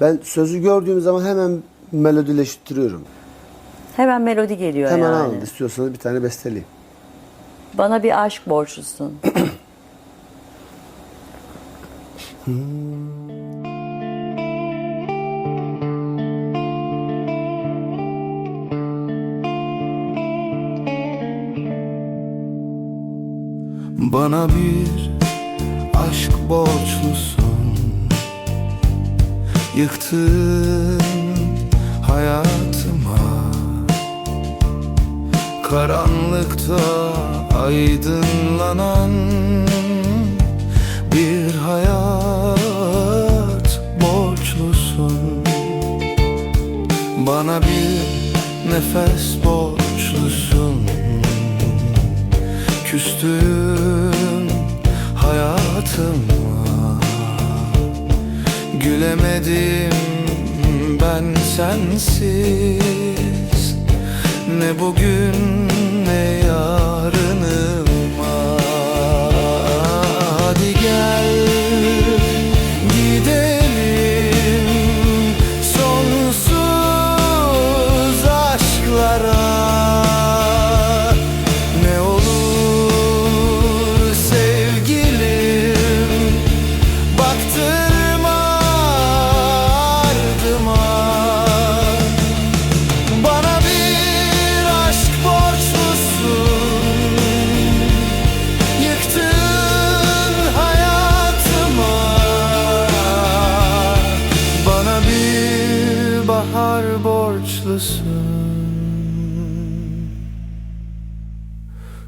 Ben sözü gördüğüm zaman hemen melodileştiriyorum. Hemen melodi geliyor Hemen yani. anında istiyorsanız bir tane besteleyeyim. Bana bir aşk borçlusun. Bana bir aşk borçlusun Yıktın hayatıma. Karanlıkta aydınlanan Bir hayat borçlusun. Bana bir nefes borçlusun. Küstüm hayatıma Gülemedim ben sensiz. Ne bugün ne yarınıma borçlusun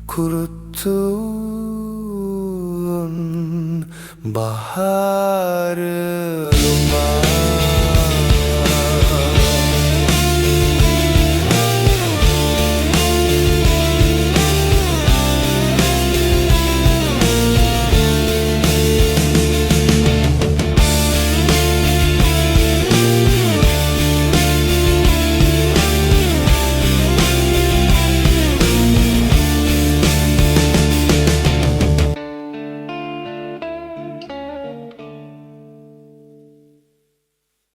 kuruttun baharıma